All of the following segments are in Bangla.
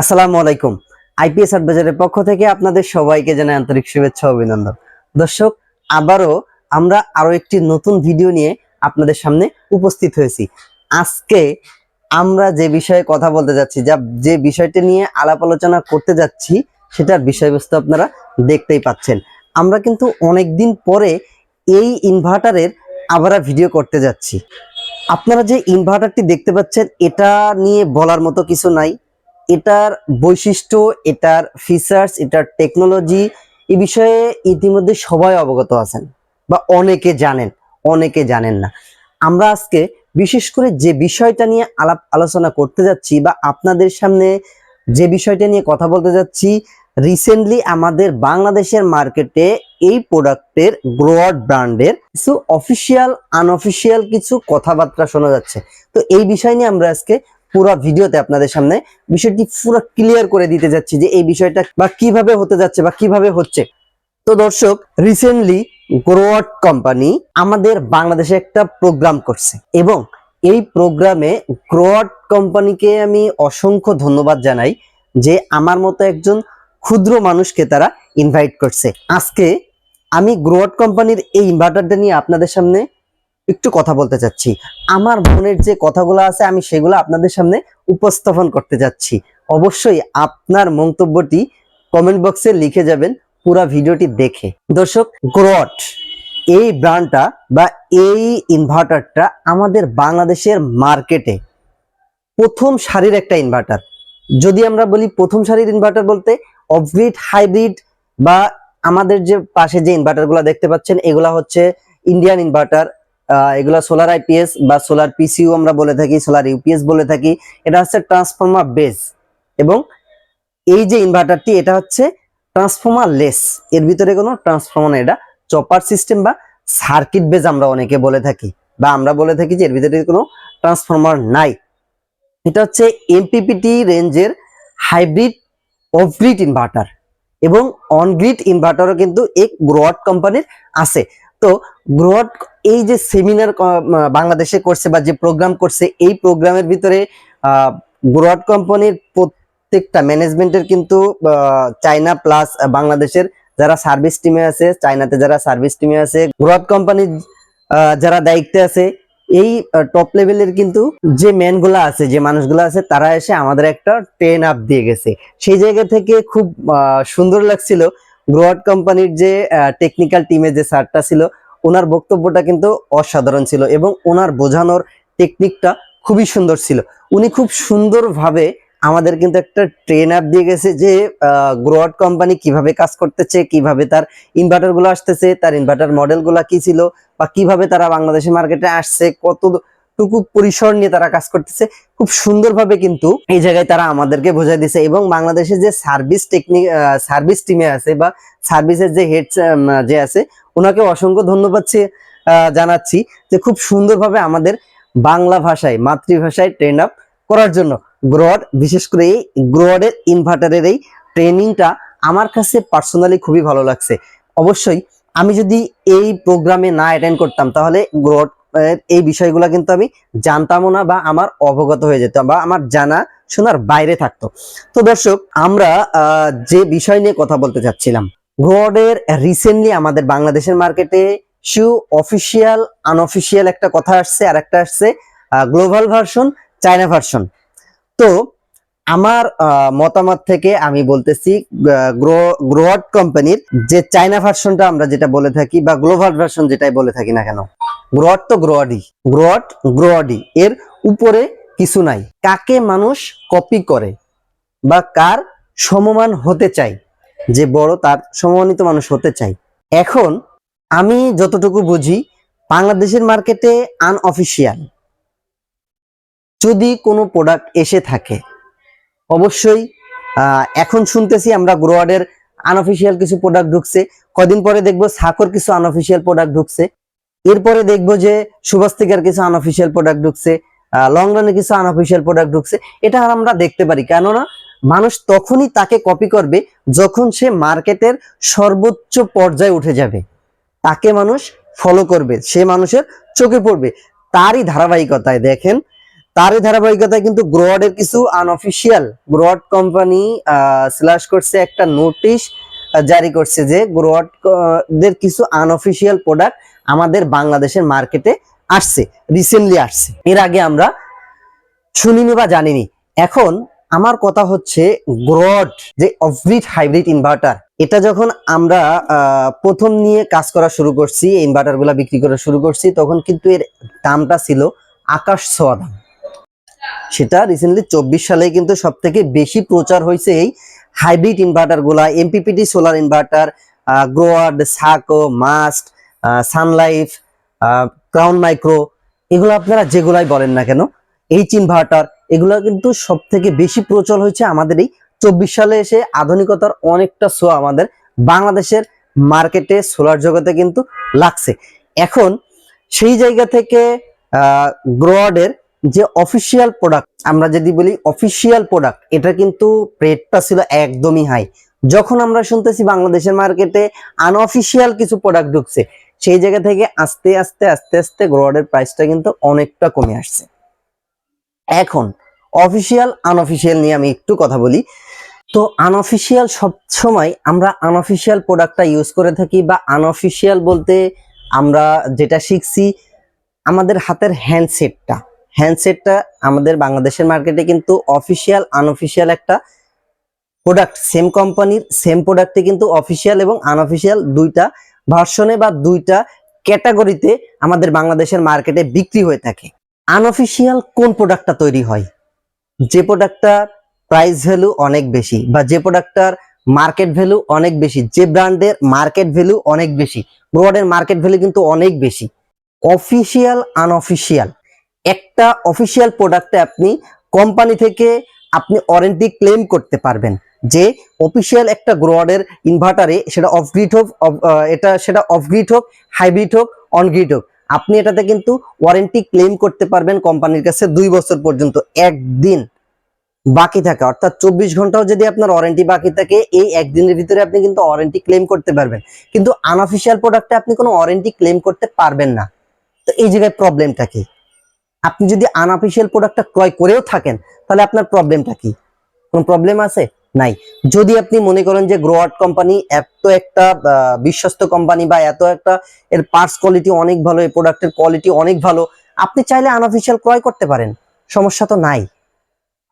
আসসালামু আলাইকুম। আইপিএস বাজারের পক্ষ থেকে আপনাদের সবাইকে জানাই আন্তরিক শুভেচ্ছা অভিনন্দন। দর্শক, আবারও আমরা আরও একটি নতুন ভিডিও নিয়ে আপনাদের সামনে উপস্থিত হয়েছি। আজকে আমরা যে বিষয়ে কথা বলতে যাচ্ছি, যা যে বিষয়টি নিয়ে আলাপ আলোচনা করতে যাচ্ছি, সেটার বিষয়বস্তু আপনারা দেখতেই পাচ্ছেন। আমরা কিন্তু অনেকদিন পরে এই ইনভার্টারের আবার ভিডিও করতে যাচ্ছি। আপনারা যে ইনভার্টারটি দেখতে পাচ্ছেন, এটা নিয়ে বলার মতো কিছু নাই। এটার বৈশিষ্ট্য, এটার ফিচার্স এটার টেকনোলজি এ বিষয়ে ইতিমধ্যে সবাই অবগত আছেন বা অনেকে জানেন অনেকে জানেন না। আমরা আজকে বিশেষ করে যে বিষয়টা নিয়ে আলাপ আলোচনা করতে যাচ্ছি বা আপনাদের সামনে যে বিষয়টা নিয়ে কথা বলতে যাচ্ছি রিসেন্টলি আমাদের বাংলাদেশের মার্কেটে এই প্রোডাক্টের গ্রোয়ার ব্র্যান্ডের কিছু অফিসিয়াল আনঅফিসিয়াল কিছু কথাবার্তা শোনা যাচ্ছে। তো এই বিষয় নিয়ে আমরা আজকে পুরো ভিডিওতে আপনাদের সামনে বিষয়টি পুরো ক্লিয়ার করে দিতে যাচ্ছি যে এই বিষয়টা বা কীভাবে হতে যাচ্ছে বা কীভাবে হচ্ছে। তো দর্শক রিসেন্টলি গ্রোয়ার্ড কোম্পানি আমাদের বাংলাদেশে একটা প্রোগ্রাম করছে এবং এই প্রোগ্রামে গ্রোয়ার্ড কোম্পানিকে আমি অসংখ্য ধন্যবাদ জানাই যে আমার মতো একজন ক্ষুদ্র মানুষকে তারা ইনভাইট করছে। আজকে আমি গ্রোয়ার্ড কোম্পানির এই ইনভার্টারটা নিয়ে আপনাদের সামনে একটু কথা বলতে চাচ্ছি। আমার মনের যে কথাগুলো আছে, আমি সেগুলো আপনাদের সামনে উপস্থাপন করতে যাচ্ছি। অবশ্যই আপনার মন্তব্যটি কমেন্ট বক্সে লিখে যাবেন, পুরা ভিডিওটি দেখে। দর্শক গ্রোয়াট এই ব্র্যান্ডটা বা এই ইনভার্টারটা আমাদের বাংলাদেশের মার্কেটে প্রথম সারির একটা ইনভার্টার যদি আমরা বলি প্রথম সারির ইনভার্টার বলতে অফগ্রিড হাইব্রিড বা আমাদের যে পাশে যে ইনভার্টারগুলো দেখতে পাচ্ছেন, এগুলা হচ্ছে ইন্ডিয়ান ইনভার্টার এগুলা সোলার আইপিএস বা সোলার পিসিউ আমরা বলে থাকি সোলার ইউপিএস বলে থাকি। এটা হচ্ছে ট্রান্সফর্মার বেস এবং এই যে ইনভার্টারটি এটা হচ্ছে ট্রান্সফর্মার লেস এর ভিতরে কোনো ট্রান্সফর্মার এটা চপার সিস্টেম বা সার্কিট বেজ আমরা অনেকে বলে থাকি বা আমরা বলে থাকি যে এর ভিতরে কোনো ট্রান্সফর্মার নাই। এটা হচ্ছে এমপিপিটি রেঞ্জের হাইব্রিড অফগ্রিড ইনভার্টার এবং অনগ্রিড ইনভার্টারও কিন্তু এক গ্রোয়াট কোম্পানির আছে। তো গ্রোয়াট এই যে সেমিনার বাংলাদেশে করছে বা যে প্রোগ্রাম করছে, এই প্রোগ্রামের ভিতরে গ্রোয়াট কোম্পানির প্রত্যেকটা ম্যানেজমেন্টের কিন্তু চায়না প্লাস বাংলাদেশের যারা সার্ভিস টিমে আছে চায়নাতে যারা সার্ভিস টিমে আছে গ্রোয়াট কোম্পানির যারা দায়িত্বে আছে, এই টপ লেভেলের কিন্তু যে ম্যানগুলো আছে, যে মানুষগুলো আছে, তারা এসে আমাদের একটা ট্রেন আপ দিয়ে গেছে। সেই জায়গা থেকে খুব সুন্দর লাগছিল। গ্রোয়াট কোম্পানির যে টেকনিক্যাল টিমের যে স্যারটা ছিল, ওনার বক্তব্যটা কিন্তু অসাধারণ ছিল এবং ওনার বোঝানোর টেকনিকটা খুবই সুন্দর ছিল। উনি খুব সুন্দরভাবে আমাদের কিন্তু একটা ট্রেন আপ দিয়ে গেছে যে গ্রোয়াট কোম্পানি কীভাবে কাজ করতেছে, কীভাবে তার ইনভার্টারগুলো আসতেছে, তার ইনভার্টার মডেলগুলো কি ছিল, বা কীভাবে তারা বাংলাদেশের মার্কেটে আসছে কতটুকু পরিসর নিয়ে তারা কাজ করতেছে। খুব সুন্দরভাবে কিন্তু এই জায়গায় তারা আমাদেরকে বোঝাই দিছে এবং বাংলাদেশে যে সার্ভিস টেকনিক সার্ভিস টিমে আছে বা সার্ভিসের যে হেড যে আছে, ওনাকে অসংখ্য ধন্যবাদ জানাচ্ছি যে খুব সুন্দরভাবে আমাদের বাংলা ভাষায়, মাতৃভাষায় ট্রেন আপ করার জন্য গ্রোয়াড বিশেষ করে এই গ্রডের ইনভার্টারের এই ট্রেনিংটা আমার কাছে পার্সোনালি খুবই ভালো লাগছে। অবশ্যই আমি যদি এই প্রোগ্রামে না অ্যাটেন্ড করতাম, তাহলে গ্রোয়াড এই বিষয়গুলো কিন্তু আমি জানতামও না বা আমার অবগত হয়ে যেত বা আমার জানা শোনার বাইরে থাকতো। তো দর্শক, আমরা যে বিষয় নিয়ে কথা বলতে চাচ্ছিলাম গ্রোয়াডের রিসেন্টলি আমাদের বাংলাদেশের মার্কেটে শু অফিসিয়াল আনঅফিসিয়াল একটা কথা আসছে আর একটা আসছে গ্লোবাল ভার্সন চায়না ভার্সন তো আমার মতামত থেকে আমি বলতেছি গ্রোয়াট কোম্পানির যে চায়না ভার্সনটা আমরা যেটা বলে থাকি বা গ্লোবাল ভার্সন যেটাই বলে থাকি না কেন গ্রোয়াট তো গ্রোয়াডি গ্রোয়াট গ্রোয়াডি এর উপরে কিছু নাই। কাকে মানুষ কপি করে বা কার সমমান হতে চাই যে বড় তার সমমানিত মানুষ হতে চাই এখন আমি যতটুকু বুঝি, বাংলাদেশের মার্কেটে আনঅফিসিয়াল যদি কোনো প্রোডাক্ট এসে থাকে, অবশ্যই এখন শুনতেছি আমরা গ্রোয়ার্ডের আনঅফিসিয়াল কিছু প্রোডাক্ট ঢুকছে। কদিন পরে দেখব সাকর কিছু আনঅফিসিয়াল প্রোডাক্ট ঢুকছে। এরপরে দেখব যে সুবাস্তিকার কিছু আনঅফিসিয়াল প্রোডাক্ট ঢুকছে লং রানে কিছু আনঅফিসিয়াল প্রোডাক্ট ঢুকছে, এটা আমরা দেখতে পারি। কেননা মানুষ তখনই তাকে কপি করবে যখন সে মার্কেটের সর্বোচ্চ পর্যায়ে উঠে যাবে। তাকে মানুষ ফলো করবে, সে মানুষের চোখে পড়বে। তারই ধারাবাহিকতায় দেখেন, তারই ধারাবাহিকতায় কিন্তু গ্রোয়ার্ডের কিছু আনঅফিসিয়াল গ্রোয়ার্ড কোম্পানি স্ল্যাশ করছে একটা নোটিশ জারি করছে যে গ্রোয়ার্ড দের কিছু আনঅফিসিয়াল প্রোডাক্ট আমাদের বাংলাদেশের মার্কেটে আসছে রিসেন্টলি আসছে। এর আগে আমরা শুনিনি বা জানিনি। এখন আমার কথা হচ্ছে গ্রড যে অফগ্রিড হাইব্রিড ইনভার্টার এটা যখন আমরা প্রথম নিয়ে কাজ করা শুরু করছি, এই ইনভার্টারগুলা বিক্রি করা শুরু করছি, তখন কিন্তু এর দামটা ছিল আকাশ ছোঁয়া দাম। সেটা রিসেন্টলি চব্বিশ সালে কিন্তু সব থেকে বেশি প্রচার হয়েছে এই hybrid ইনভার্টারগুলা MPPT solar inverter Growatt Sako Must Sunlife Crown Micro, এগুলো আপনারা যেগুলাই বলেন না কেন, এইচ ইনভার্টার, এগুলো কিন্তু সব থেকে বেশি প্রচল হয়েছে আমাদের এই চব্বিশ সালে এসে আধুনিকতার অনেকটা ছোঁয়া আমাদের বাংলাদেশের মার্কেটে, সোলার জগতে কিন্তু লাগছে। এখন সেই জায়গা থেকে গ্রোয়ার্ডের যে অফিসিয়াল প্রোডাক্ট, আমরা যদি বলি অফিসিয়াল প্রোডাক্ট, এটা কিন্তু রেটটা ছিল একদমই হাই। যখন আমরা শুনতেছি বাংলাদেশের মার্কেটে আনঅফিসিয়াল কিছু প্রোডাক্ট ঢুকছে সেই জায়গা থেকে আস্তে আস্তে আস্তে আস্তে গ্রোয়ার্ডের প্রাইসটা কিন্তু অনেকটা কমে আসছে। এখন অফিসিয়াল আনঅফিসিয়াল নিয়ে আমি একটু কথা বলি। তো আনঅফিসিয়াল সব সময় আমরা আনঅফিসিয়াল প্রোডাক্টটা ইউজ করে থাকি বা আনঅফিসিয়াল বলতে আমরা যেটা শিখছি, আমাদের হাতের হ্যান্ডসেটটা হ্যান্ডসেটটা আমাদের বাংলাদেশের মার্কেটে কিন্তু অফিসিয়াল আনঅফিসিয়াল একটা প্রোডাক্ট সেম কোম্পানির সেম প্রোডাক্টে কিন্তু অফিসিয়াল এবং আনঅফিসিয়াল দুইটা ভার্সনে বা দুইটা ক্যাটাগরিতে আমাদের বাংলাদেশের মার্কেটে বিক্রি হয়ে থাকে। আনঅফিসিয়াল কোন প্রোডাক্টটা তৈরি হয়? যে প্রোডাক্টটার প্রাইস ভ্যালু অনেক বেশি বা যে প্রোডাক্টটার মার্কেট ভ্যালু অনেক বেশি, যে ব্র্যান্ডের মার্কেট ভ্যালু অনেক বেশি ব্রোয়ার্ডের মার্কেট ভ্যালু কিন্তু অনেক বেশি। অফিসিয়াল আনঅফিসিয়াল একটা অফিসিয়াল প্রোডাক্টে আপনি কোম্পানি থেকে আপনি ওয়ারেন্টি ক্লেম করতে পারবেন। যে অফিসিয়াল একটা গ্রোয়ার্ডের ইনভার্টারে সেটা অফ গ্রিড হোক এটা সেটা অফ গ্রিড হোক হাইব্রিড হোক অন গ্রিড হোক, আপনি এটাতে কিন্তু ওয়ারেন্টি ক্লেম করতে পারবেন কোম্পানির কাছে দুই বছর পর্যন্ত, একদিন বাকি থাকে। অর্থাৎ চব্বিশ ঘন্টাও যদি আপনার ওয়ারেন্টি বাকি থাকে, এই একদিনের ভিতরে আপনি কিন্তু ওয়ারেন্টি ক্লেম করতে পারবেন। কিন্তু আনঅফিসিয়াল প্রোডাক্টে আপনি কোনো ওয়ারেন্টি ক্লেম করতে পারবেন না। তো এই জায়গায় প্রবলেমটা কি? আপনি যদি আনঅফিসিয়াল প্রোডাক্টটা ক্রয় করেও থাকেন, তাহলে আপনার প্রবলেমটা কি? কোনো প্রবলেম আছে? নাই। যদি আপনি মনে করেন যে গ্রোয়ার্ড কোম্পানি এত একটা বিশ্বস্ত কোম্পানি বা এত একটা এর পার্টস কোয়ালিটি অনেক ভালো এই প্রোডাক্টের কোয়ালিটি অনেক ভালো, আপনি চাইলে আনঅফিসিয়াল ক্রয় করতে পারেন। সমস্যা তো নাই।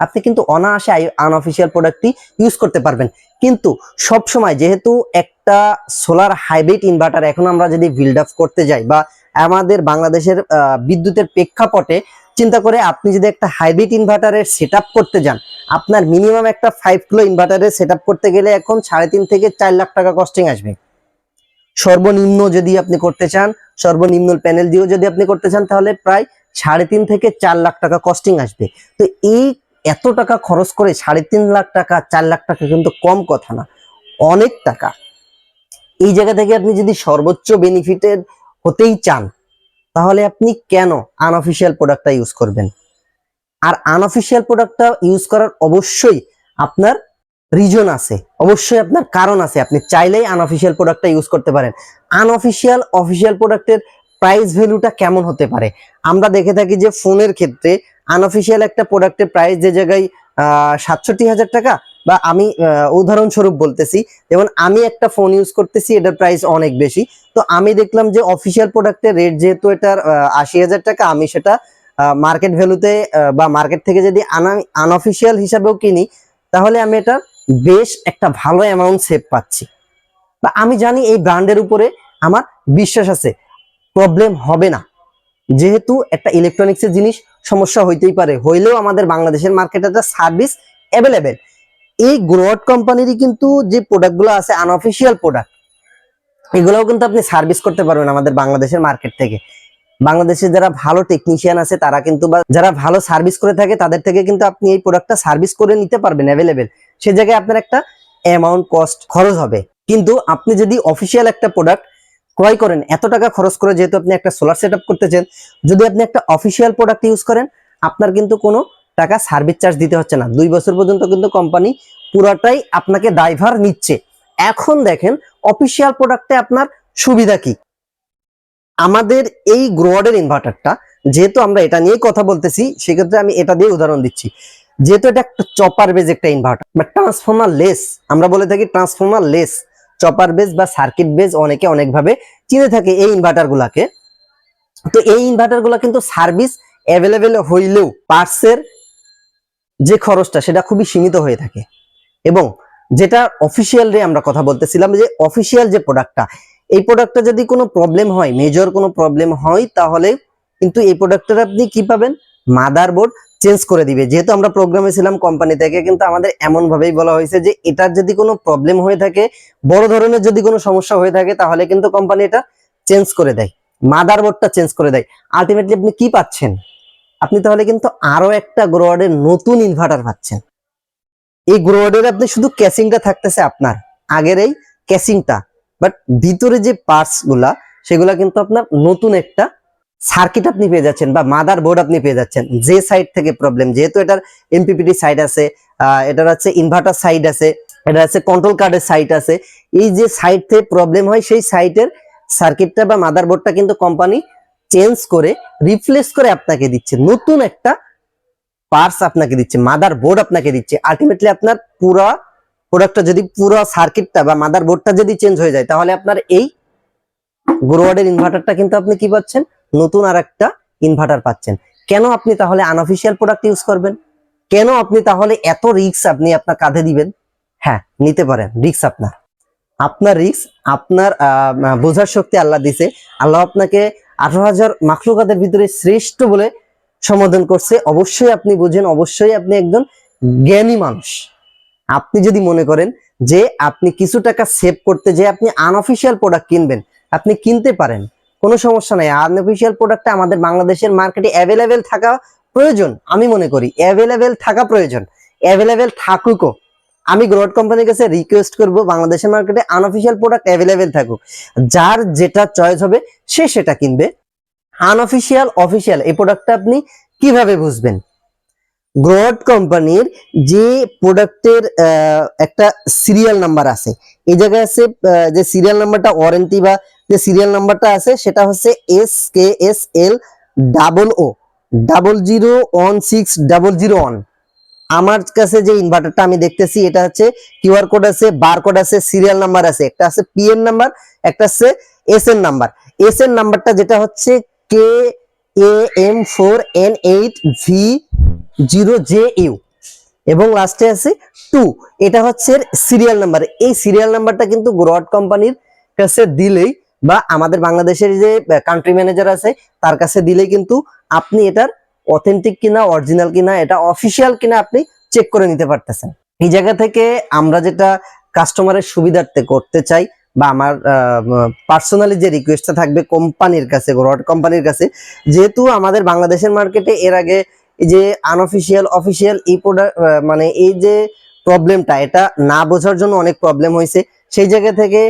আপনি কিন্তু অনায়াসে আনঅফিসিয়াল প্রোডাক্টটি ইউজ করতে পারবেন। কিন্তু সব সময় যেহেতু একটা সোলার হাইব্রিড ইনভার্টার এখন আমরা যদি বিল্ড আপ করতে যাই বা আমাদের বাংলাদেশের বিদ্যুতের প্রেক্ষাপটে চিন্তা করে আপনি যদি একটা হাইব্রিড ইনভার্টারের সেট করতে যান, আপনার মিনিমাম একটা ফাইভ কিলো ইনভার্টারের সেট করতে গেলে এখন সাড়ে তিন থেকে চার লাখ টাকা কস্টিং আসবে। সর্বনিম্ন যদি আপনি করতে চান, সর্বনিম্ন প্যানেল দিয়েও যদি আপনি করতে চান, তাহলে প্রায় সাড়ে তিন থেকে চার লাখ টাকা কস্টিং আসবে। তো এই এত টাকা খরচ করে সাড়ে তিন লাখ টাকা, চার লাখ টাকা কিন্তু কম কথা না, অনেক টাকা। এই জায়গা থেকে আপনি যদি সর্বোচ্চ বেনিফিটের হতেই চান তাহলে আপনি কেন আনঅফিসিয়াল প্রোডাক্টটা ইউজ করবেন? আর আনঅফিসিয়াল প্রোডাক্টটা ইউজ করার অবশ্যই আপনার রিজন আছে, অবশ্যই আপনার কারণ আছে। আপনি চাইলেই আনঅফিসিয়াল প্রোডাক্টটা ইউজ করতে পারেন। আনঅফিসিয়াল অফিসিয়াল প্রোডাক্টের প্রাইস ভ্যালুটা কেমন হতে পারে? আমরা দেখে থাকি যে ফোনের ক্ষেত্রে আনঅফিসিয়াল একটা প্রোডাক্টের প্রাইস যে জায়গায় সাতষট্টি হাজার টাকা বা আমি উদাহরণস্বরূপ বলতেছি, যেমন আমি একটা ফোন ইউজ করতেছি, এটার প্রাইস অনেক বেশি। তো আমি দেখলাম যে অফিসিয়াল প্রোডাক্টের রেট যেহেতু এটার আশি হাজার টাকা, আমি সেটা মার্কেট ভ্যালুতে বা মার্কেট থেকে যদি আনঅফিসিয়াল হিসাবেও কিনি, তাহলে আমি এটা বেশ একটা ভালো অ্যামাউন্ট সেভ পাচ্ছি। বা আমি জানি এই ব্র্যান্ডের উপরে আমার বিশ্বাস আছে প্রবলেম হবে না। যেহেতু একটা ইলেকট্রনিক্সের জিনিস সমস্যা হইতেই পারে, হইলেও আমাদের বাংলাদেশের মার্কেটে একটা সার্ভিস অ্যাভেলেবেল এই গ্রোয়ার্ড কোম্পানিরই কিন্তু যে প্রোডাক্টগুলো আছে আনঅফিসিয়াল প্রোডাক্ট এগুলোও কিন্তু আপনি সার্ভিস করতে পারবেন আমাদের বাংলাদেশের মার্কেট থেকে। বাংলাদেশে যারা ভালো টেকনিশিয়ান আছে, তারা কিন্তু বা, যারা ভালো সার্ভিস করে থাকে, তাদের থেকে কিন্তু আপনি এই প্রোডাক্টটা সার্ভিস করে নিতে পারবেন অ্যাভেলেবেল সে জায়গায় আপনার একটা অ্যামাউন্ট কস্ট খরচ হবে। কিন্তু আপনি যদি অফিসিয়াল একটা প্রোডাক্ট ক্রয় করেন, এত টাকা খরচ করে যেহেতু আপনি একটা সোলার সেট আপ করতেছেন, যদি আপনি একটা অফিসিয়াল প্রোডাক্ট ইউজ করেন, আপনার কিন্তু কোনো টাকা সার্ভিস চার্জ দিতে হচ্ছে না। দুই বছর পর্যন্ত কিন্তু কোম্পানি পুরাটাই আপনাকে ড্রাইভার নিচ্ছে। এখন দেখেন অফিসিয়াল প্রোডাক্টে আপনার সুবিধা কি? আমাদের এই গ্রোয়ার্ডের ইনভার্টারটা যেহেতু আমরা এটা নিয়েই কথা বলতেছি, সেক্ষেত্রে আমি এটা দিয়ে উদাহরণ দিচ্ছি। যেহেতু এটা একটা চপার বেজ একটা ইনভার্টার বা ট্রান্সফর্মার লেস আমরা বলে থাকি ট্রান্সফর্মার লেস চপার বেজ বা সার্কিট বেজ অনেকে অনেকভাবে চিনে থাকে এই ইনভার্টার গুলাকে। তো এই ইনভার্টারগুলা কিন্তু সার্ভিস অ্যাভেলেবেল হইলেও পার্টসের যে খরচটা সেটা খুবই সীমিত হয়ে থাকে। এবং যেটা অফিসিয়াল রে আমরা কথা বলতেছিলাম যে অফিসিয়াল যে প্রোডাক্টটা এই প্রোডাক্টটা যদি কোনো প্রবলেম হয় মেজর কোনো প্রবলেম হয়, তাহলে কিন্তু এই প্রোডাক্টের আপনি কি পাবেন? মাদারবোর্ড চেঞ্জ করে দিবে। যেহেতু আমরা প্রোগ্রামে ছিলাম কোম্পানি থেকে, কিন্তু আমাদের এমন ভাবেই বলা হয়েছে যে এটার যদি কোনো প্রবলেম হয়ে থাকে, বড় ধরনের যদি কোনো সমস্যা হয়ে থাকে, তাহলে কিন্তু কোম্পানি এটা চেঞ্জ করে দেয়। মাদারবোর্ডটা চেঞ্জ করে দেয়। আলটিমেটলি আপনি কি পাচ্ছেন? আপনি তাহলে কিন্তু আরও একটা গ্রোয়ার্ডের নতুন ইনভার্টার পাচ্ছেন। এই গ্রোয়ার্ডের আপনি শুধু ক্যাসিংটা থাকতেছে আপনার, আগের এই ক্যাসিংটা বাট ভিতরে যে পার্টসগুলা, সেগুলা কিন্তু আপনার নতুন একটা সার্কিট আপনি পেয়ে যাচ্ছেন বা মাদার বোর্ড আপনি পেয়ে যাচ্ছেন। যে সাইড থেকে প্রবলেম যেহেতু এটার এমপিপিটি সাইড আছে এটার হচ্ছে ইনভার্টার সাইড আছে এটা আছে কন্ট্রোল কার্ডের সাইড আছে, এই যে সাইড থেকে প্রবলেম হয়, সেই সাইটের সার্কিটটা বা মাদার বোর্ডটা কিন্তু কোম্পানি চেঞ্জ করে রিপ্লেস করে আপনাকে দিচ্ছে। নতুন একটা পার্স আপনাকে দিচ্ছে মাদার বোর্ড আপনাকে দিচ্ছে। আলটিমেটলি আপনার পুরো প্রোডাক্টটা যদি পুরো সার্কিটটা বা মাদার বোর্ডটা যদি চেঞ্জ হয়ে যায়, তাহলে আপনার এই গ্রোয়ার্ডের ইনভার্টারটা কিন্তু আপনি কি পাচ্ছেন? নতুন আর একটা ইনভার্টার পাচ্ছেন। কেন আপনি তাহলে আনঅফিসিয়াল প্রোডাক্ট ইউজ করবেন? কেন আপনি তাহলে এত রিস্ক আপনি আপনার কাঁধে দিবেন? হ্যাঁ নিতে পারেন রিস্ক আপনার। আপনার রিস্ক আপনার বোঝার শক্তি আল্লাহ দিছে। আল্লাহ আপনাকে আঠারো হাজার মাখলুকাতের ভিতরে শ্রেষ্ঠ বলে সম্বোধন করছে। অবশ্যই আপনি বুঝেন, অবশ্যই আপনি একজন জ্ঞানী মানুষ। আপনি যদি মনে করেন যে আপনি কিছু টাকা সেভ করতে যে আপনি আনঅফিসিয়াল প্রোডাক্ট কিনবেন, আপনি কিনতে পারেন, কোনো সমস্যা নাই। আনঅফিসিয়াল প্রোডাক্টটা আমাদের বাংলাদেশের মার্কেটে অ্যাভেলেবেল থাকা প্রয়োজন। আমি মনে করি অ্যাভেলেবেল থাকা প্রয়োজন। অ্যাভেলেবেল থাকুকও। আমি গ্রোড কোম্পানির কাছে রিকোয়েস্ট করব বাংলাদেশের মার্কেটে আনঅফিসিয়াল প্রোডাক্ট অ্যাভেলেবেল থাকুক। যার যেটা চয়েস হবে, সে সেটা কিনবে। আনঅফিসিয়াল অফিসিয়াল এই প্রোডাক্টটা আপনি কীভাবে বুঝবেন? গ্রোড কোম্পানির যে প্রোডাক্টের একটা সিরিয়াল নাম্বার আছে, এই জায়গায় আছে যে সিরিয়াল নাম্বারটা ওয়ারেন্টি বা যে সিরিয়াল নাম্বারটা আছে, সেটা হচ্ছে S K S L double O double zero one six double zero one আমার কাছে যে ইনভার্টারটা আমি দেখতেছি, এটা হচ্ছে কিউআর কোড আছে বার কোড আছে সিরিয়াল নাম্বার আছে। একটা আছে পিএন নাম্বার একটা আছে S N number S N নাম্বারটা যেটা হচ্ছে K A M four N eight V zero J U এবং লাস্টে আছে টু এটা হচ্ছে সিরিয়াল নাম্বার এই সিরিয়াল নাম্বারটা কিন্তু গ্রোয়াট কোম্পানির কাছে দিলেই বা আমাদের বাংলাদেশের যে কান্ট্রি ম্যানেজার আছে, তার কাছে দিলেই কিন্তু আপনি এটার অথেন্টিক কিনা অরিজিনাল কিনা, এটা অফিসিয়াল কিনা আপনি চেক করে নিতে পারতেছেন। এই জায়গা থেকে আমরা যেটা কাস্টমারের সুবিধার্থে করতে চাই বা আমার পার্সোনালি যে রিকোয়েস্টটা থাকবে কোম্পানির কাছে রড কোম্পানির কাছে, যেহেতু আমাদের বাংলাদেশের মার্কেটে এর আগে যে আনঅফিসিয়াল অফিসিয়াল এই প্রোডাক্ট মানে এই যে প্রবলেমটা এটা না বোঝার জন্য অনেক প্রবলেম হয়েছে। সেই জায়গা থেকে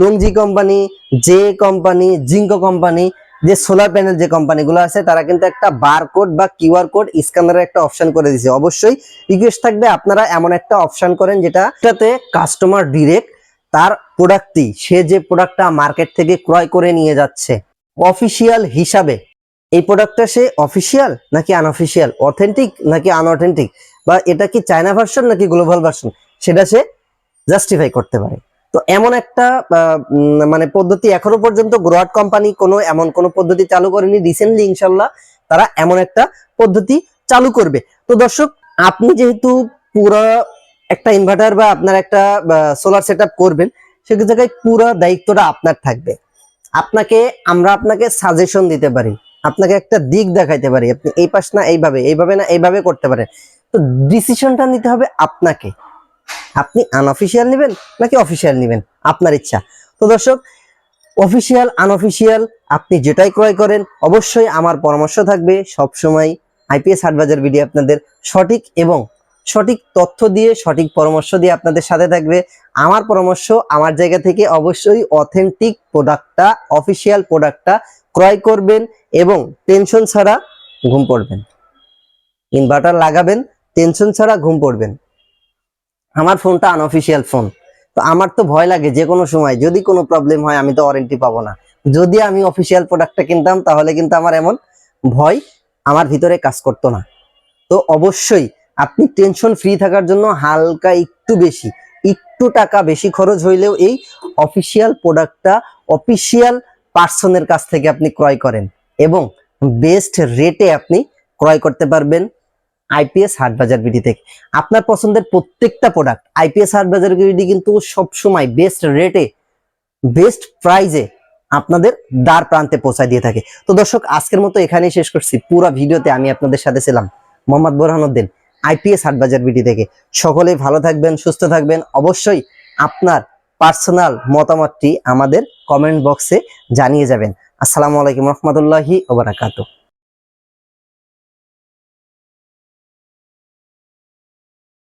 Longi company J company Jinko company যে সোলার প্যানেল যে কোম্পানিগুলো আছে, তারা কিন্তু একটা বারকোড বা কিউআর কোড স্ক্যানারের একটা অপশন করে দিয়েছে। অবশ্যই রিকোয়েস্ট থাকবে, আপনারা এমন একটা অপশন করেন যেটা যেটাতে কাস্টমার ডিরেক্ট তার প্রোডাক্টটি সে যে প্রোডাক্টটা মার্কেট থেকে ক্রয় করে নিয়ে যাচ্ছে অফিসিয়াল হিসাবে। এই প্রোডাক্টটা সে অফিসিয়াল নাকি আনঅফিসিয়াল অথেন্টিক নাকি আনঅথেন্টিক বা এটা কি চায়না ভার্সন নাকি গ্লোবাল ভার্সন সেটা সে জাস্টিফাই করতে পারে। তো এমন একটা মানে পদ্ধতি এখনও পর্যন্ত গ্রোয়াট কোম্পানি কোনো এমন কোনো পদ্ধতি চালু করেনি। রিসেন্টলি ইনশাল্লাহ তারা এমন একটা পদ্ধতি চালু করবে। তো দর্শক, আপনি যেহেতু পুরো একটা ইনভার্টার বা আপনার একটা সোলার সেট করবেন সে জায়গায় পুরো দায়িত্বটা আপনার থাকবে। আপনাকে, আমরা আপনাকে সাজেশন দিতে পারি, আপনাকে একটা দিক দেখাইতে পারি। আপনি এই পাশ না, এইভাবে এইভাবে না, এইভাবে করতে পারেন। তো ডিসিশনটা নিতে হবে আপনাকে। আপনি আনঅফিসিয়াল নেবেন নাকি অফিসিয়াল নেবেন? আপনার ইচ্ছা। তো দর্শক অফিসিয়াল আনঅফিসিয়াল আপনি যেটাই ক্রয় করেন, অবশ্যই আমার পরামর্শ থাকবে সবসময় আইপিএস হাটবাজার ভিডিও আপনাদের সঠিক এবং সঠিক তথ্য দিয়ে, সঠিক পরামর্শ দিয়ে আপনাদের সাথে থাকবে। আমার পরামর্শ, আমার জায়গা থেকে অবশ্যই অথেন্টিক প্রোডাক্টটা অফিসিয়াল প্রোডাক্টটা ক্রয় করবেন এবং টেনশন ছাড়া ঘুম পড়বেন। ইনভার্টার লাগাবেন টেনশন ছাড়া ঘুম পড়বেন। আমার ফোনটা আনঅফিসিয়াল ফোন তো আমার তো ভয় লাগে যে কোনো সময়, যদি কোনো প্রবলেম হয় আমি তো ওয়ারেন্টি পাবো না। যদি আমি অফিসিয়াল প্রোডাক্টটা কিনতাম, তাহলে কিন্তু আমার এমন ভয় আমার ভিতরে কাজ করতো না। তো অবশ্যই আপনি টেনশন ফ্রি থাকার জন্য হালকা একটু বেশি, একটু টাকা বেশি খরচ হইলেও এই অফিসিয়াল প্রোডাক্টটা অফিসিয়াল পার্সনের কাছ থেকে আপনি ক্রয় করেন এবং বেস্ট রেটে আপনি ক্রয় করতে পারবেন। আইপিএস হাট বাজার বিডি থেকে। আপনার পছন্দের প্রত্যেকটা প্রোডাক্ট আইপিএস হাট বাজার বিডি কিন্তু সবসময় বেস্ট রেটে বেস্ট প্রাইজে আপনাদের দ্বার প্রান্তে পৌঁছায় দিয়ে থাকে। তো দর্শক, আজকের মতো এখানেই শেষ করছি। পুরো ভিডিওতে আমি আপনাদের সাথে ছিলাম মোহাম্মদ বোরহানুদ্দিন আইপিএস হাট বাজার বিডি থেকে। সকলেই ভালো থাকবেন, সুস্থ থাকবেন। অবশ্যই আপনার পার্সোনাল মতামতটি আমাদের কমেন্ট বক্সে জানিয়ে যাবেন। আসসালামু আলাইকুম রহমতুল্লাহি ওবরাকাতু